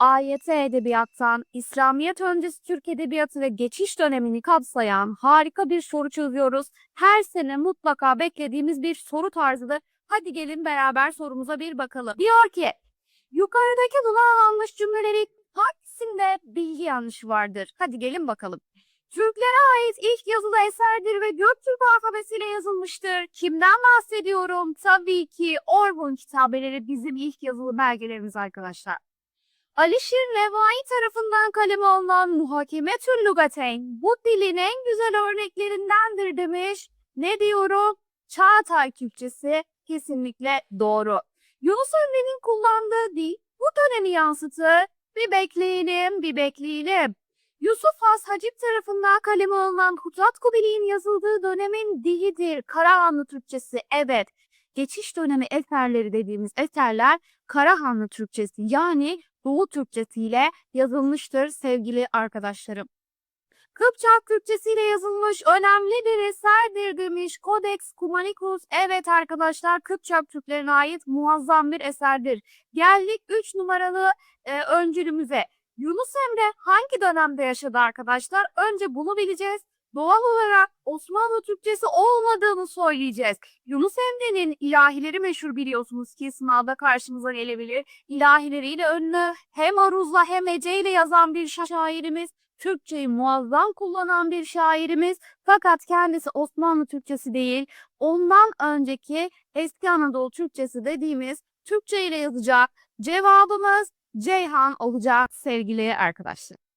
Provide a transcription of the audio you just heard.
AYT edebiyattan İslamiyet öncesi Türk edebiyatı ve geçiş dönemini kapsayan harika bir soru çözüyoruz. Her sene mutlaka beklediğimiz bir soru tarzıdır. Hadi gelin beraber sorumuza bir bakalım. Diyor ki yukarıdaki kullanılmış cümleleri hangisinde bilgi yanlışı vardır? Hadi gelin bakalım. Türklere ait ilk yazılı eserdir ve Göktürk alfabesiyle yazılmıştır. Kimden bahsediyorum? Tabii ki Orhun kitabeleri bizim ilk yazılı belgelerimiz arkadaşlar. Alişir Levai tarafından kaleme alınan Muhakemetül Lugateyn bu dilin en güzel örneklerindendir demiş. Ne diyorum? Çağatay Türkçesi kesinlikle doğru. Yunus Emre'nin kullandığı dil bu dönemi yansıtır. Bir bekleyelim, bir bekleyelim. Yusuf Has Hacip tarafından kaleme alınan Hutrat Kubili'nin yazıldığı dönemin dilidir. Karahanlı Türkçesi evet. Geçiş dönemi eserleri dediğimiz eserler Karahanlı Türkçesi yani Doğu Türkçesi ile yazılmıştır sevgili arkadaşlarım. Kıpçak Türkçesiyle yazılmış önemli bir eserdir demiş Codex Cumanicus. Evet arkadaşlar Kıpçak Türklerine ait muazzam bir eserdir. Geldik 3 numaralı e, öncülümüze. Yunus Emre hangi dönemde yaşadı arkadaşlar? Önce bunu bileceğiz. Doğal olarak Osmanlı Türkçesi olmadığını söyleyeceğiz. Yunus Emre'nin ilahileri meşhur biliyorsunuz ki sınavda karşımıza gelebilir. İlahileriyle ünlü hem aruzla hem heceyle yazan bir şa- şairimiz. Türkçeyi muazzam kullanan bir şairimiz. Fakat kendisi Osmanlı Türkçesi değil, ondan önceki eski Anadolu Türkçesi dediğimiz Türkçe ile yazacak. Cevabımız Ceyhan olacak sevgili arkadaşlar.